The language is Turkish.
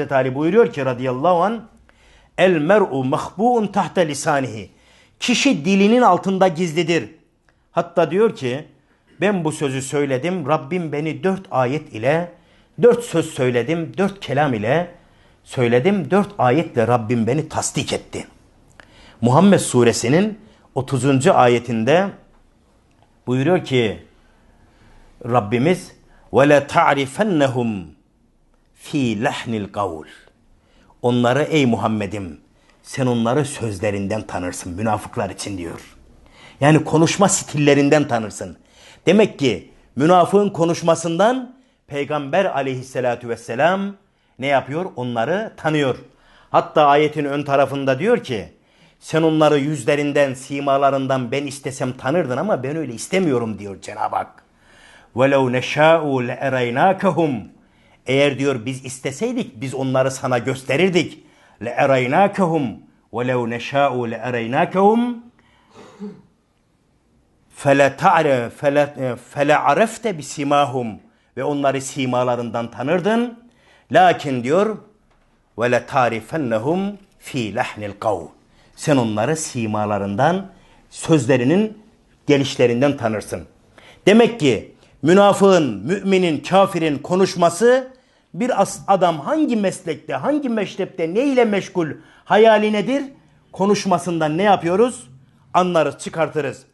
Hazreti Ali buyuruyor ki radıyallahu an El mer'u mahbu'un tahta lisanihi. Kişi dilinin altında gizlidir. Hatta diyor ki ben bu sözü söyledim. Rabbim beni dört ayet ile dört söz söyledim. Dört kelam ile söyledim. Dört ayetle Rabbim beni tasdik etti. Muhammed suresinin 30. ayetinde buyuruyor ki Rabbimiz la ta'rifennahum fi lahnil kavl. Onları ey Muhammed'im sen onları sözlerinden tanırsın münafıklar için diyor. Yani konuşma stillerinden tanırsın. Demek ki münafığın konuşmasından Peygamber aleyhissalatu vesselam ne yapıyor? Onları tanıyor. Hatta ayetin ön tarafında diyor ki sen onları yüzlerinden, simalarından ben istesem tanırdın ama ben öyle istemiyorum diyor Cenab-ı Hak. وَلَوْ نَشَاءُ لَاَرَيْنَاكَهُمْ eğer diyor biz isteseydik biz onları sana gösterirdik. Le eraynâkehum ve lev neşâ'u le eraynâkehum fele ta're fele, fele arefte bisimahum ve onları simalarından tanırdın. Lakin diyor ve le tarifennehum fi lehnil kavl. Sen onları simalarından, sözlerinin gelişlerinden tanırsın. Demek ki münafığın, müminin, kafirin konuşması bir adam hangi meslekte, hangi meşrepte, ne ile meşgul hayali nedir? Konuşmasından ne yapıyoruz? Anlarız, çıkartırız.